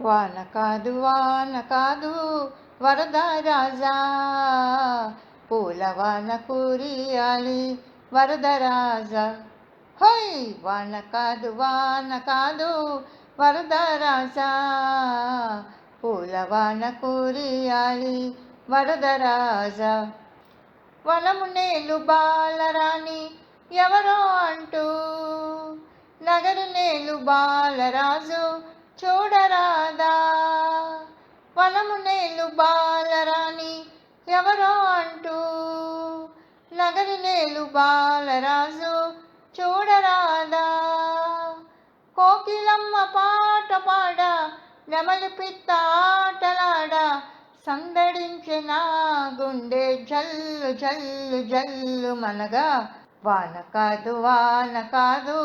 వాన కాదు వాన కాదు వరద రాజా. పూల వాన కురియాలి వరద రాజా. హోయ్ వాన కాదు వాన కాదు వరద రాజా. పూల వాన కురియాలి వరద రాజా. వనము నేలు బాలరాణి ఎవరో అంటూ. నగరు నేలు బాలరాజు చూడరాదా? వనమునేలు బాలరాణి ఎవరో అంటూ నగరునేలు బాలరాజు చూడరాదా? కోకిలమ్మ పాట పాడ నెమలి పిత్త ఆటలాడ సందడించిన గుండె జల్లు జల్లు జల్లు మనగా. వాన కాదు వాన కాదు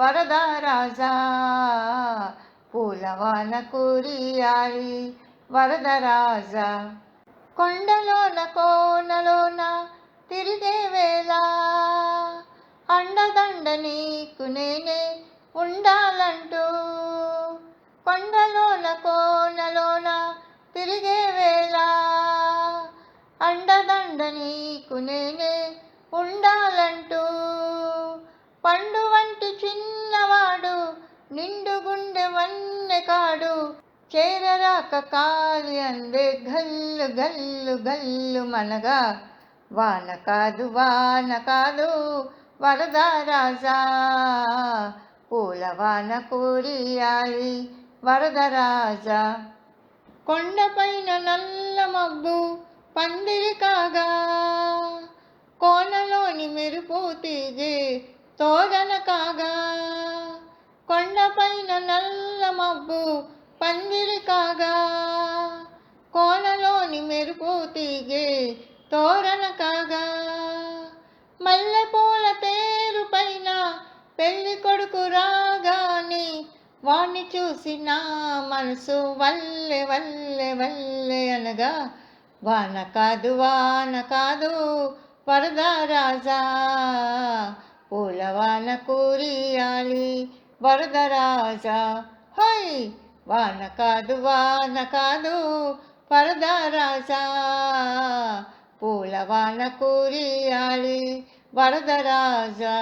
వరద రాజా. పూలవాన కురియాలి కొండలోన కోనలోన తిరిగే వేళ. అండదండ నీకు నేనే ఉండాలంటూ. కొండలోన కోనలోన తిరిగే వేళ. అండదండ నీకు నేనే ఉండాలంటూ. పండు వంటి చిన్నవాడు నిండు కాడు చేరరాక కాలి అందే గల్లు గల్లు గల్లు మనగా. వాన కాదు వాన కాదు వరద రాజా. పూల వాన కురియాలి వరద రాజా. కొండపైన నల్ల మబ్బు పందిరి కాగా. కోనలోని మెరుపు తీగే తోరణ కాగా. కొండపైన నల్ల మబ్బు పందిరి కాగా. కోనలోని మెరుపు తీగే తోరణ కాగా. మల్లెపూల పేరుపైన పైన పెళ్ళి కొడుకు రాగాని వాణ్ణి చూసి నా మనసు వల్లె వల్లె వల్లె అనగా వాన కాదు వాన కాదు వరద రాజా పూల వాన కూరియాలి వరదరాజా హై! వాన కాదు వాన కాదు వరదరాజా! పూల వాన కూరియాలి వరదరాజా!